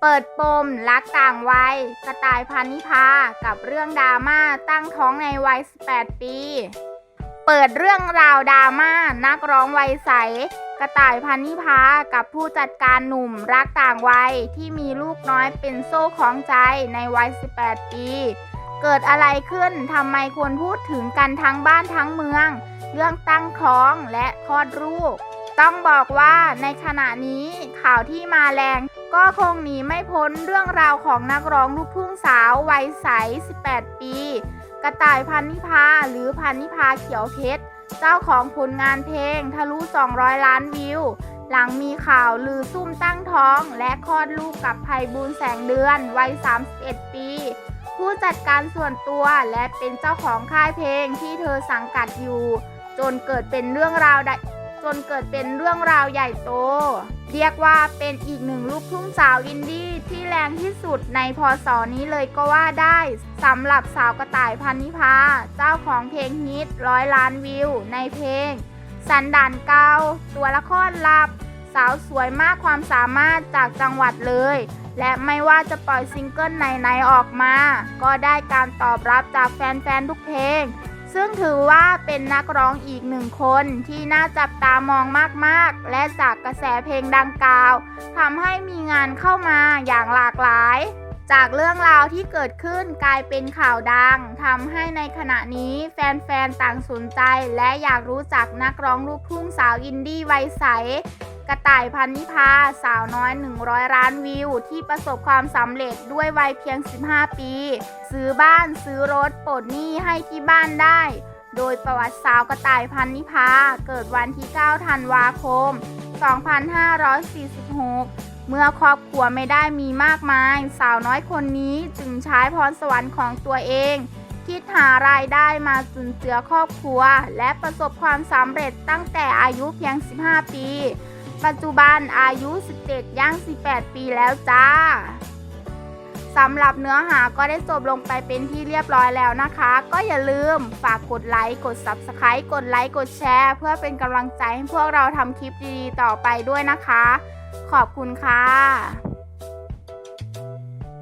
เปิดปมรักต่างวัยกระต่ายพันนิพากับเรื่องดราม่าตั้งท้องในวัย 18 ปี เปิดเรื่องราวดราม่านักร้องวัยใส กระต่ายพันนิพากับผู้จัดการหนุ่มรักต่างวัยที่มีลูกน้อยเป็นโซ่ของใจในวัย 18 ปี เกิดอะไรขึ้นทำไมควรพูดถึงกันทั้งบ้านทั้งเมือง เรื่องตั้งท้องและคลอดลูก ต้องบอกว่าในขณะนี้ข่าวที่มาแรง ก็คงหนีไม่พ้นเรื่องราวของนักร้องลูกทุ่งสาววัยใส 18 ปี กระต่ายพันนิพาหรือพันนิพาเขียวเพชร เจ้าของผลงานเพลงทะลุ 200 ล้านวิว หลังมีข่าวลือซุ่มตั้งท้อง และคลอดลูกกับภัยบูลแสงเดือนวัย 31 ปี ผู้จัดการส่วนตัวและเป็นเจ้าของค่ายเพลงที่เธอสังกัดอยู่ จนเกิดเป็นเรื่องราวด จนเกิดเป็นเรื่องราวใหญ่โต เรียกว่าเป็นอีกหนึ่งลูกทุ่งสาวอินดี้ที่แรงที่สุดในพศนี้เลยก็ว่าได้สำหรับสาวกระต่ายพันนิพา เจ้าของเพลงฮิตร้อยล้านวิว ในเพลง สันดานเกาตัวละครลับ สาวสวยมากความสามารถจากจังหวัดเลย และไม่ว่าจะปล่อยซิงเกิลไหนๆออกมา ก็ได้การตอบรับจากแฟนๆทุกเพลง ซึ่งถือว่าเป็นนักร้องอีกหนึ่งคนที่น่าจับตามองมากๆ และจากกระแสเพลงดังกล่าวทำให้มีงานเข้ามาอย่างหลากหลาย จากเรื่องราวที่เกิดขึ้นกลายเป็นข่าวดังทำให้ในขณะนี้แฟนๆต่างสนใจ และอยากรู้จักนักร้องลูกทุ่งสาวอินดี้วัยใส กระต่ายพันนิพาสาวน้อย 100 ล้านวิว ที่ประสบความสำเร็จด้วยวัยเพียง 15 ปี ซื้อบ้านซื้อรถปลดหนี้ให้ที่บ้านได้ โดยประวัติสาวกระต่ายพันนิพาเกิดวันที่ 9 ธันวาคม 2546เมื่อครอบครัวไม่ได้มีมากมาย สาวน้อยคนนี้จึงใช้พรสวรรค์ของตัวเอง คิดหารายได้มาจุนเจือครอบครัว และประสบความสำเร็จตั้งแต่อายุเพียง 15 ปี ปัจจุบันอายุ 17 ย่าง 18 ปีแล้วจ้าสำหรับเนื้อหาก็ได้จบลงไปเป็นที่เรียบร้อยแล้วนะคะ ก็อย่าลืมฝากกดไลค์ กด Subscribe กดไลค์ กดแชร์ เพื่อเป็นกำลังใจให้พวกเราทำคลิปดีๆ ต่อไปด้วยนะคะ ขอบคุณค่ะ